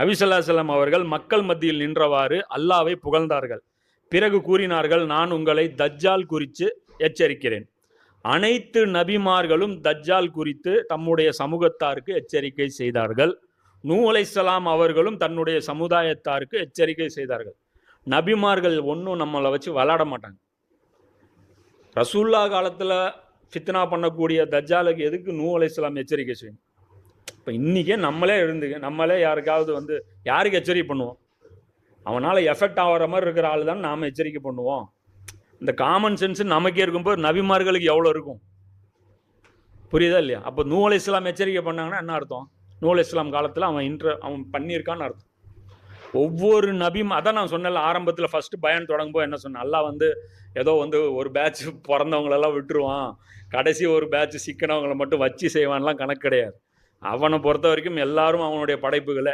நபிசல்லா செல்லம் அவர்கள் மக்கள் மத்தியில் நின்றவாறு அல்லாவை புகழ்ந்தார்கள். பிறகு கூறினார்கள் நான் உங்களை தஜ்ஜால் குறித்து எச்சரிக்கிறேன். அனைத்து நபிமார்களும் தஜ்ஜால் குறித்து தம்முடைய சமூகத்தாருக்கு எச்சரிக்கை செய்தார்கள். நூ அலைசலாம் அவர்களும் தன்னுடைய சமுதாயத்தாருக்கு எச்சரிக்கை செய்தார்கள். நபிமார்கள் ஒன்றும் நம்மளை வச்சு விளாட மாட்டாங்க. ரசூல்லா காலத்தில் ஃபித்னா பண்ணக்கூடிய தஜ்ஜாலுக்கு எதுக்கு நூ அலைசலாம் எச்சரிக்கை செய்யணும்? இப்போ இன்றைக்கே நம்மளே இருந்துங்க நம்மளே யாருக்காவது வந்து யாருக்கு எச்சரிக்கை பண்ணுவோம்? அவனால் எஃபெக்ட் ஆகிற மாதிரி இருக்கிற ஆள் தான் நாம் எச்சரிக்கை பண்ணுவோம். இந்த காமன் சென்ஸ் நமக்கே இருக்கும்போது நபிமார்களுக்கு எவ்வளோ இருக்கும்? புரியுதா இல்லையா? அப்போ நூல் இஸ்லாம் எச்சரிக்கை பண்ணாங்கன்னா என்ன அர்த்தம்? நூல் இஸ்லாம் காலத்தில் அவன் இன்ட்ர அவன் பண்ணியிருக்கான்னு அர்த்தம். ஒவ்வொரு நபியும் அதான் நான் சொன்னேன்ல ஆரம்பத்தில் ஃபஸ்ட்டு பயன் தொடங்கும்போது என்ன சொன்னேன்? நல்லா வந்து ஏதோ வந்து ஒரு பேட்ச் பிறந்தவங்களெல்லாம் விட்டுருவான். கடைசி ஒரு பேட்ச் சிக்கனவங்களை மட்டும் வச்சு செய்வான்லாம் கணக்கு கிடையாது. அவனை பொறுத்த வரைக்கும் எல்லாரும் அவனுடைய படைப்புகளை